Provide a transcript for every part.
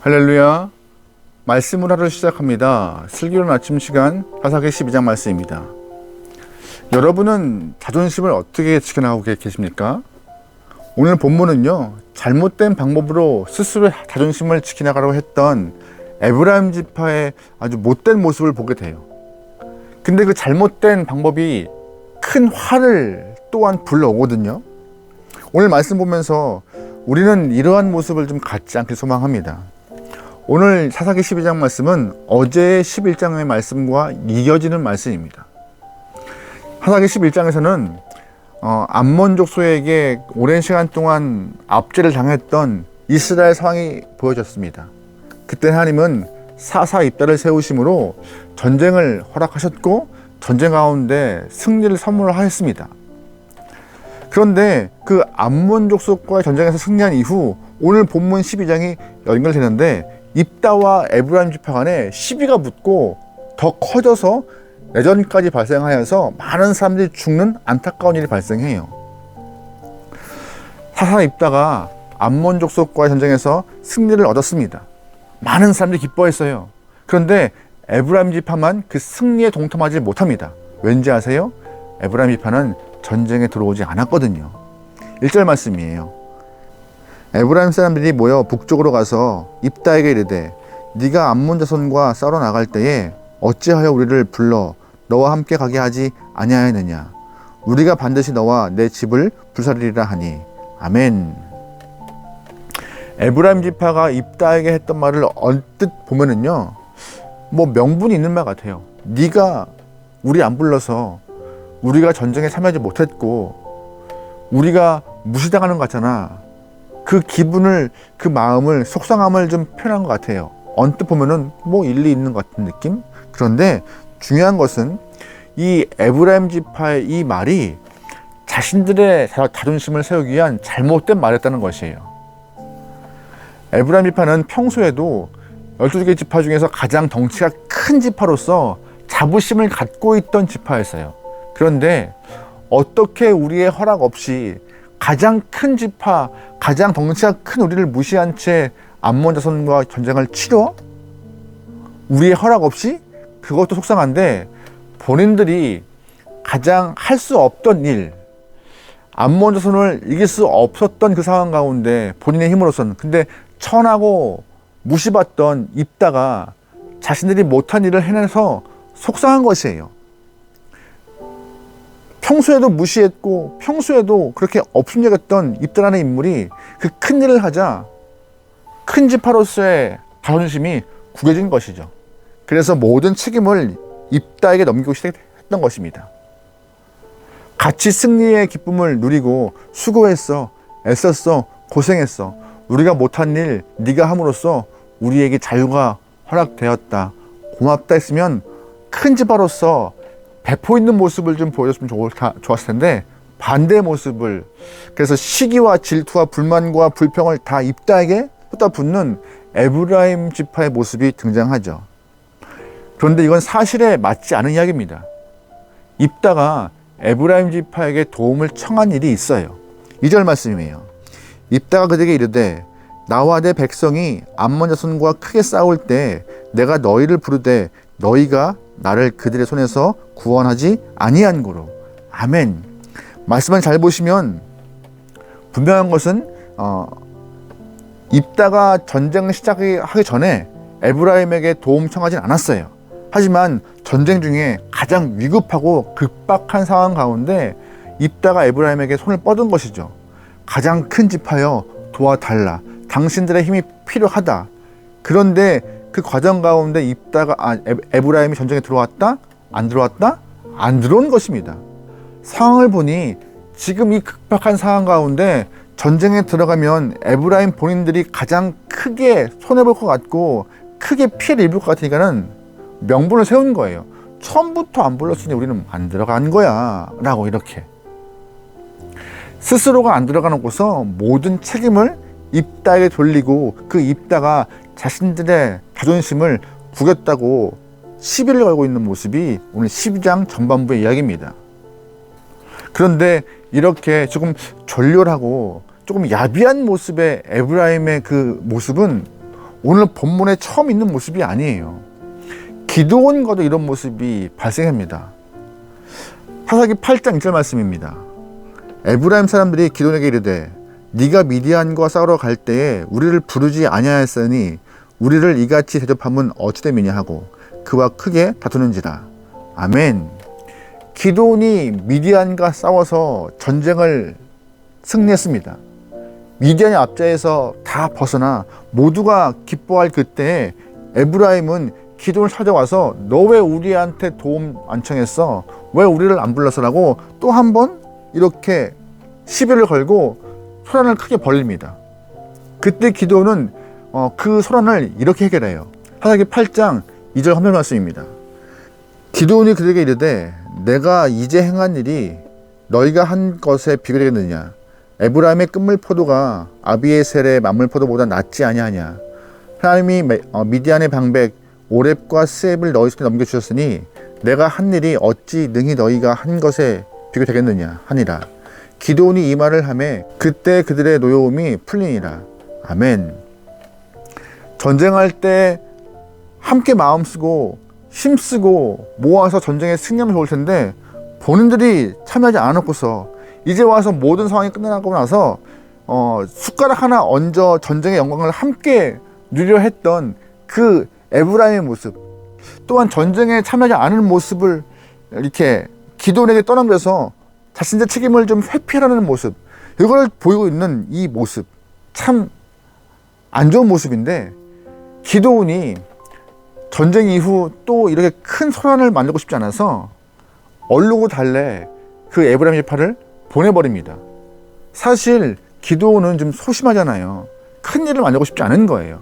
할렐루야. 말씀을 하루 시작합니다. 슬기로운 아침 시간 사사기 12장 말씀입니다. 여러분은 자존심을 어떻게 지켜나가고 계십니까? 오늘 본문은요, 잘못된 방법으로 스스로 자존심을 지켜나가려고 했던 에브라임 지파의 아주 못된 모습을 보게 돼요. 근데 그 잘못된 방법이 큰 화를 또한 불러오거든요. 오늘 말씀 보면서 우리는 이러한 모습을 좀 갖지 않길 소망합니다. 오늘 사사기 12장 말씀은 어제의 11장의 말씀과 이어지는 말씀입니다. 사사기 11장에서는 어, 암몬족 소에게 오랜 시간 동안 압제를 당했던 이스라엘 상황이 보여졌습니다. 그때 하나님은 사사 입다를 세우심으로 전쟁을 허락하셨고 전쟁 가운데 승리를 선물하였습니다. 그런데 그 암몬 족 속과의 전쟁에서 승리한 이후 오늘 본문 12장이 연결되는데 입다와 에브라임 지파 간에 시비가 붙고 더 커져서 내전까지 발생하여서 많은 사람들이 죽는 안타까운 일이 발생해요. 사사 입다가 암몬 족속과의 전쟁에서 승리를 얻었습니다. 많은 사람들이 기뻐했어요. 그런데 에브라임 지파만 그 승리에 동참하지 못합니다. 왠지 아세요? 에브라임 지파는 전쟁에 들어오지 않았거든요. 1절 말씀이에요. 에브라임 사람들이 모여 북쪽으로 가서 입다에게 이르되 네가 암몬 자손과 싸러 나갈 때에 어찌하여 우리를 불러 너와 함께 가게 하지 아니하였느냐 우리가 반드시 너와 내 집을 불사르리라 하니 아멘 에브라임 지파가 입다에게 했던 말을 언뜻 보면은요 뭐 명분이 있는 말 같아요. 네가 우리 안 불러서 우리가 전쟁에 참여하지 못했고 우리가 무시당하는 것 같잖아. 그 기분을 그 마음을 속상함을 좀 표현한 것 같아요. 언뜻 보면은 뭐 일리 있는 것 같은 느낌? 그런데 중요한 것은 이 에브라임 지파의 이 말이 자신들의 자존심을 세우기 위한 잘못된 말이었다는 것이에요. 에브라임 지파는 평소에도 12개 지파 중에서 가장 덩치가 큰 지파로서 자부심을 갖고 있던 지파였어요. 그런데 어떻게 우리의 허락 없이 가장 큰 지파, 가장 덩치가 큰 우리를 무시한 채 암몬 자손과 전쟁을 치러? 우리의 허락 없이? 그것도 속상한데 본인들이 가장 할 수 없던 일, 암몬 자손을 이길 수 없었던 그 상황 가운데 본인의 힘으로서는 근데 천하고 무시받던 입다가 자신들이 못한 일을 해내서 속상한 것이에요. 평소에도 무시했고 평소에도 그렇게 없음 여겼던 입다라는 인물이 그 큰 일을 하자 큰 지파로서의 자존심이 구겨진 것이죠. 그래서 모든 책임을 입다에게 넘기고 시작했던 것입니다. 같이 승리의 기쁨을 누리고 수고했어, 애썼어, 고생했어. 우리가 못한 일 네가 함으로써 우리에게 자유가 허락되었다. 고맙다 했으면 큰 지파로서 배포 있는 모습을 좀 보여줬으면 좋았을 텐데 반대의 모습을 그래서 시기와 질투와 불만과 불평을 다 입다에게 쏟아붓는 에브라임 지파의 모습이 등장하죠. 그런데 이건 사실에 맞지 않은 이야기입니다. 입다가 에브라임 지파에게 도움을 청한 일이 있어요. 2절 말씀이에요. 입다가 그에게 이르되 나와 내 백성이 암몬 자손과 크게 싸울 때 내가 너희를 부르되 너희가 나를 그들의 손에서 구원하지 아니한 고로 아멘. 말씀을 잘 보시면 분명한 것은 어, 입다가 전쟁 시작하기 전에 에브라임에게 도움 청하진 않았어요. 하지만 전쟁 중에 가장 위급하고 급박한 상황 가운데 입다가 에브라임에게 손을 뻗은 것이죠. 가장 큰 지파여 도와달라. 당신들의 힘이 필요하다. 그런데 그 과정 가운데 입다가 아, 에브라임이 전쟁에 들어왔다? 안 들어왔다? 안 들어온 것입니다. 상황을 보니 지금 이 급박한 상황 가운데 전쟁에 들어가면 에브라임 본인들이 가장 크게 손해볼 것 같고 크게 피해를 입을 것 같으니까는 명분을 세운 거예요. 처음부터 안 불렀으니 우리는 안 들어간 거야. 라고 이렇게. 스스로가 안 들어가 놓고서 모든 책임을 입다에게 돌리고 그 입다가 자신들의 자존심을 구겼다고 시비를 걸고 있는 모습이 오늘 12장 전반부의 이야기입니다. 그런데 이렇게 조금 졸렬하고 조금 야비한 모습의 에브라임의 그 모습은 오늘 본문에 처음 있는 모습이 아니에요. 기도원과도 이런 모습이 발생합니다. 사사기 8장 1절 말씀입니다. 에브라임 사람들이 기도원에게 이르되 네가 미디안과 싸우러 갈 때에 우리를 부르지 아니하였으니 우리를 이같이 대접함은 어찌됨이냐 하고 그와 크게 다투는지라. 아멘. 기도온이 미디안과 싸워서 전쟁을 승리했습니다. 미디안의 앞자에서 다 벗어나 모두가 기뻐할 그때에 에브라임은 기도를 찾아와서 너 왜 우리한테 도움 안 청했어? 왜 우리를 안 불렀어라고 또 한 번 이렇게 시비를 걸고 소란을 크게 벌립니다. 그때 기도는 어, 그 소란을 이렇게 해결해요. 사사기 8장 2절 한편 말씀입니다. 기도온이 그들에게 이르되 내가 이제 행한 일이 너희가 한 것에 비교되겠느냐 에브라임의 끝물 포도가 아비에셀의 만물 포도보다 낫지 아니하냐 하나님이 미- 어, 미디안의 방백 오렙과 스앱을 너희 손에 넘겨주셨으니 내가 한 일이 어찌 능히 너희가 한 것에 비교되겠느냐 하니라. 기도온이 이 말을 하매 그때 그들의 노여움이 풀리니라. 아멘. 전쟁할 때 함께 마음 쓰고 힘 쓰고 모아서 전쟁에 승리하면 좋을 텐데 본인들이 참여하지 않았고서 이제 와서 모든 상황이 끝나고 나서 어, 숟가락 하나 얹어 전쟁의 영광을 함께 누려 했던 그 에브라임의 모습 또한 전쟁에 참여하지 않은 모습을 이렇게 기도원에게 떠넘겨서 자신의 책임을 좀 회피하라는 모습 이걸 보이고 있는 이 모습 참 안 좋은 모습인데 기도원이 전쟁 이후 또 이렇게 큰 소란을 만들고 싶지 않아서 얼르고 달래 그 에브라임 지파를 보내버립니다. 사실 기도는 좀 소심하잖아요. 큰 일을 만들고 싶지 않은 거예요.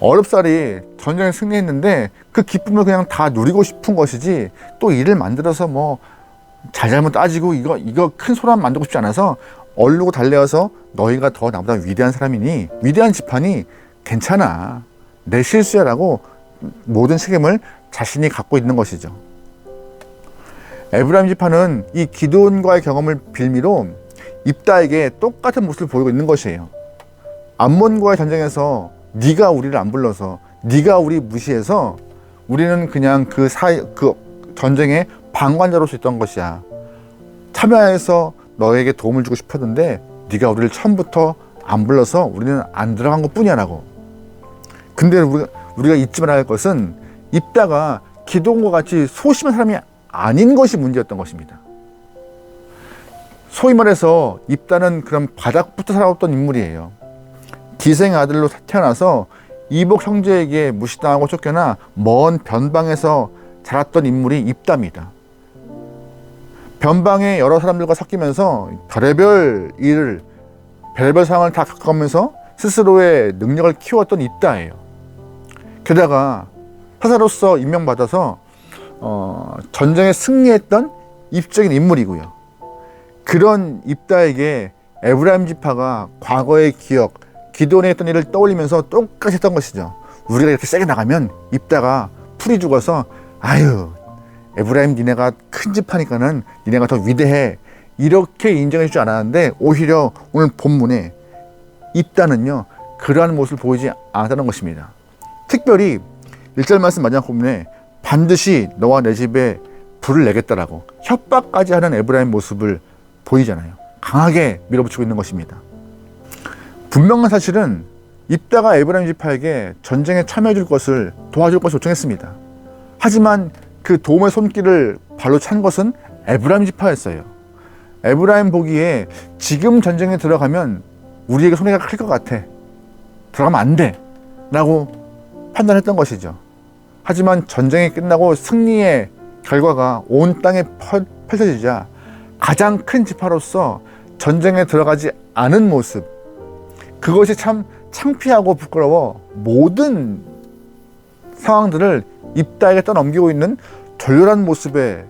어렵사리 전쟁에 승리했는데 그 기쁨을 그냥 다 누리고 싶은 것이지 또 일을 만들어서 뭐 잘잘못 따지고 이거 이거 큰 소란 만들고 싶지 않아서 얼르고 달려서 너희가 더 나보다 위대한 사람이니 위대한 집안이 괜찮아 내 실수야라고 모든 책임을 자신이 갖고 있는 것이죠. 에브라임 지파는 이 기도원과의 경험을 빌미로 입다에게 똑같은 모습을 보이고 있는 것이에요. 암몬과의 전쟁에서 네가 우리를 안 불러서 네가 우리 무시해서 우리는 그냥 그 사이 그 전쟁의 방관자로서 있던 것이야. 참여해서 너에게 도움을 주고 싶었는데 네가 우리를 처음부터 안 불러서 우리는 안 들어간 것뿐이야라고. 근데 우리가, 우리가 잊지 말아야 할 것은 입다가 기도원과 같이 소심한 사람이 아닌 것이 문제였던 것입니다. 소위 말해서 입다는 그런 바닥부터 살아왔던 인물이에요. 기생 아들로 태어나서 이복 형제에게 무시당하고 쫓겨나 먼 변방에서 자랐던 인물이 입다입니다. 변방의 여러 사람들과 섞이면서 별의별 일을 별의별 상황을 다 겪으면서 스스로의 능력을 키웠던 입다예요. 게다가 사사로서 임명받아서 어, 전쟁에 승리했던 입적인 인물이고요. 그런 입다에게 에브라임 지파가 과거의 기억, 기도원에 했던 일을 떠올리면서 똑같이 했던 것이죠. 우리가 이렇게 세게 나가면 입다가 풀이 죽어서 아유 에브라임 니네가 큰 집 하니까는 니네가 더 위대해 이렇게 인정해 주지 않았는데 오히려 오늘 본문에 입다는요 그러한 모습을 보이지 않았다는 것입니다. 특별히 1절 말씀 마지막 부분에 반드시 너와 내 집에 불을 내겠다라고 협박까지 하는 에브라임 모습을 보이잖아요. 강하게 밀어붙이고 있는 것입니다. 분명한 사실은 입다가 에브라임 지파에게 전쟁에 참여해 줄 것을 도와줄 것을 요청했습니다. 하지만 그 도움의 손길을 발로 찬 것은 에브라임 지파였어요. 에브라임 보기에 지금 전쟁에 들어가면 우리에게 손해가 클 것 같아. 들어가면 안 돼. 라고 판단했던 것이죠. 하지만 전쟁이 끝나고 승리의 결과가 온 땅에 펼- 펼쳐지자 가장 큰 지파로서 전쟁에 들어가지 않은 모습 그것이 참 창피하고 부끄러워 모든 상황들을 입다에게 떠넘기고 있는 절렬한 모습의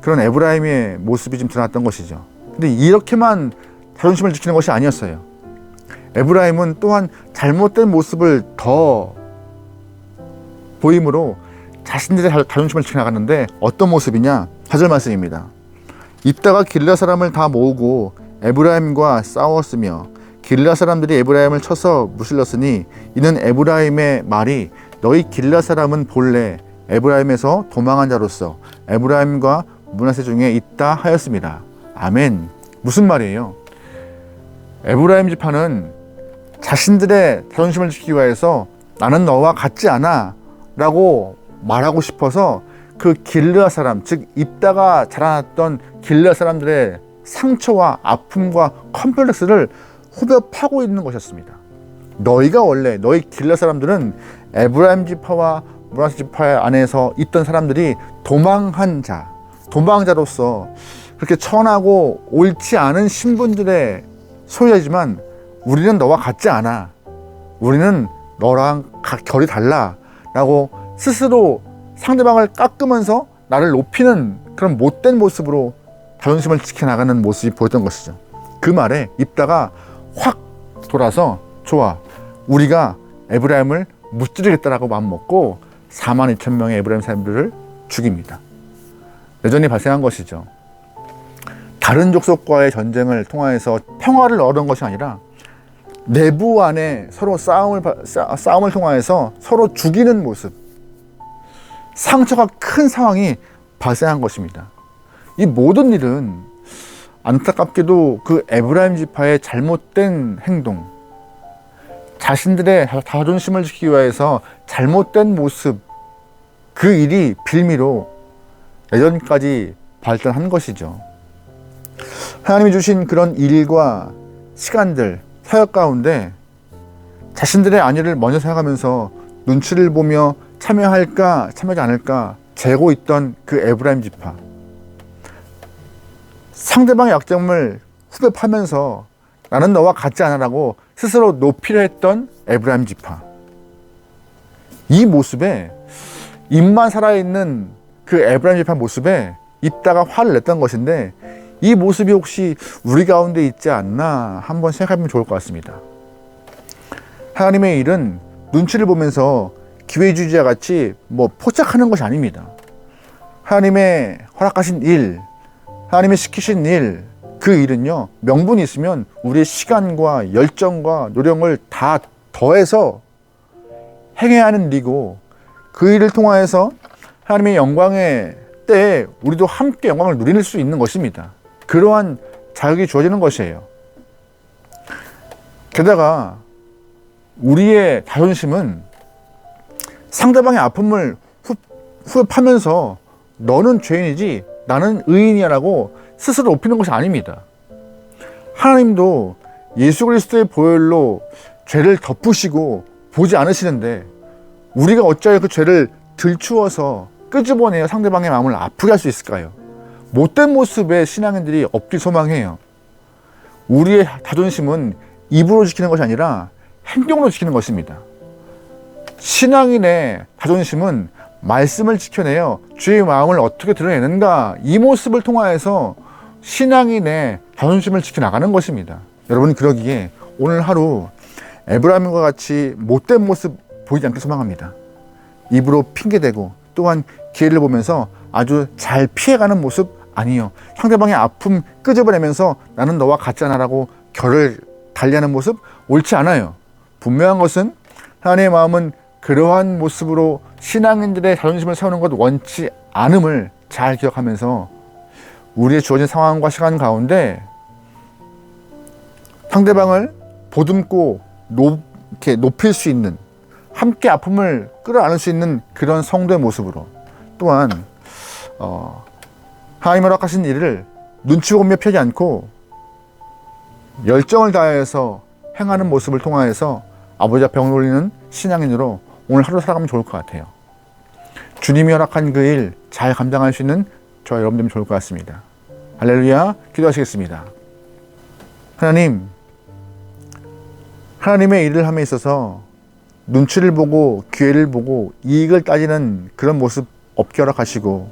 그런 에브라임의 모습이 좀 드러났던 것이죠. 근데 이렇게만 자존심을 지키는 것이 아니었어요. 에브라임은 또한 잘못된 모습을 더 보임으로 자신들의 자- 자존심을 지켜나갔는데 어떤 모습이냐? 4절 말씀입니다. 이따가 길라 사람을 다 모으고 에브라임과 싸웠으며 길라 사람들이 에브라임을 쳐서 무실렀으니 이는 에브라임의 말이 너희 길라 사람은 본래 에브라임에서 도망한 자로서 에브라임과 문하세 중에 있다 하였습니다. 아멘. 무슨 말이에요? 에브라임 지파는 자신들의 자존심을 지키기 위해서 나는 너와 같지 않아 라고 말하고 싶어서 그 길르아 사람, 즉 입다가 자라났던 길르아 사람들의 상처와 아픔과 컴플렉스를 후벼 파고 있는 것이었습니다. 너희가 원래 너희 길르아 사람들은 에브라임 지파와 문하세 지파 안에서 있던 사람들이 도망한 자, 도망자로서 그렇게 천하고 옳지 않은 신분들의 소유자지만 우리는 너와 같지 않아. 우리는 너랑 결이 달라. 라고 스스로 상대방을 깎으면서 나를 높이는 그런 못된 모습으로 자존심을 지켜나가는 모습이 보였던 것이죠. 그 말에 입다가 확 돌아서 좋아. 우리가 에브라임을 무찌르겠다라고 마음먹고 4만 2천 명의 에브라임 사람들을 죽입니다. 여전히 발생한 것이죠. 다른 족속과의 전쟁을 통하여서 평화를 얻은 것이 아니라 내부 안에 서로 싸움을 싸움을 통하여서 서로 죽이는 모습, 상처가 큰 상황이 발생한 것입니다. 이 모든 일은 안타깝게도 그 에브라임 지파의 잘못된 행동, 자신들의 자존심을 지키기 위해서 잘못된 모습, 그 일이 빌미로 예전까지 발전한 것이죠. 하나님이 주신 그런 일과 시간들, 사역 가운데 자신들의 안위를 먼저 생각하면서 눈치를 보며 참여할까 참여하지 않을까 재고 있던 그 에브라임 지파 상대방의 약점을 후벼 파면서 나는 너와 같지 않아라고 스스로 높이려 했던 에브라임 지파 이 모습에 입만 살아있는 그 에브라임 지파 모습에 입다가 화를 냈던 것인데 이 모습이 혹시 우리 가운데 있지 않나 한번 생각하면 좋을 것 같습니다. 하나님의 일은 눈치를 보면서 기회주의자 같이 뭐 포착하는 것이 아닙니다. 하나님의 허락하신 일, 하나님이 시키신 일, 그 일은요, 명분이 있으면 우리의 시간과 열정과 노력을 다 더해서 행해야 하는 일이고, 그 일을 통하여서 하나님의 영광의 때에 우리도 함께 영광을 누릴 수 있는 것입니다. 그러한 자격이 주어지는 것이에요. 게다가 우리의 자존심은 상대방의 아픔을 후, 후회하면서 너는 죄인이지 나는 의인이야라고 스스로 높이는 것이 아닙니다. 하나님도 예수 그리스도의 보혈로 죄를 덮으시고 보지 않으시는데 우리가 어찌하여 그 죄를 들추어서 끄집어내어 상대방의 마음을 아프게 할 수 있을까요? 못된 모습의 신앙인들이 없길 소망해요. 우리의 자존심은 입으로 지키는 것이 아니라 행동으로 지키는 것입니다. 신앙인의 자존심은 말씀을 지켜내어 주의 마음을 어떻게 드러내는가 이 모습을 통하여서 신앙인의 자존심을 지켜나가는 것입니다. 여러분 그러기에 오늘 하루 에브라임과 같이 못된 모습 보이지 않길 소망합니다. 입으로 핑계대고 또한 기회를 보면서 아주 잘 피해가는 모습 아니요. 상대방의 아픔 끄집어내면서 나는 너와 같잖아라고 결을 달리하는 모습 옳지 않아요. 분명한 것은 하나님의 마음은 그러한 모습으로 신앙인들의 자존심을 세우는 것 원치 않음을 잘 기억하면서 우리의 주어진 상황과 시간 가운데 상대방을 보듬고 높, 이렇게 높일 수 있는 함께 아픔을 끌어안을 수 있는 그런 성도의 모습으로 또한 어, 하나님 허락하신 일을 눈치 보며 펴지 않고 열정을 다해서 행하는 모습을 통하여서 아버지 앞에 올리는 신앙인으로 오늘 하루 살아가면 좋을 것 같아요. 주님이 허락한 그 일 잘 감당할 수 있는 저 여러분들이 좋을 것 같습니다. 할렐루야 기도하시겠습니다. 하나님 하나님의 일을 함에 있어서 눈치를 보고 기회를 보고 이익을 따지는 그런 모습 없게 허락하시고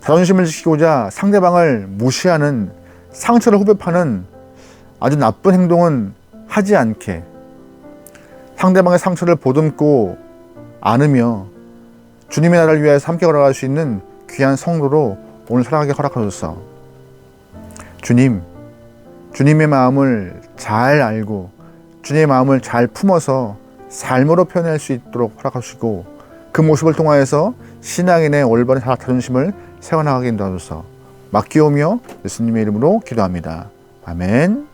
자존심을 지키고자 상대방을 무시하는 상처를 후벼파는 아주 나쁜 행동은 하지 않게 상대방의 상처를 보듬고 안으며 주님의 나라를 위하여 함께 걸어갈 수 있는 귀한 성도로 오늘 살아가게 허락하소서. 주님, 주님의 마음을 잘 알고 주님의 마음을 잘 품어서 삶으로 표현할 수 있도록 허락하시고 그 모습을 통하여서 신앙인의 올바른 자존심을 세워나가게 인도하소서 맡기오며 예수님의 이름으로 기도합니다. 아멘.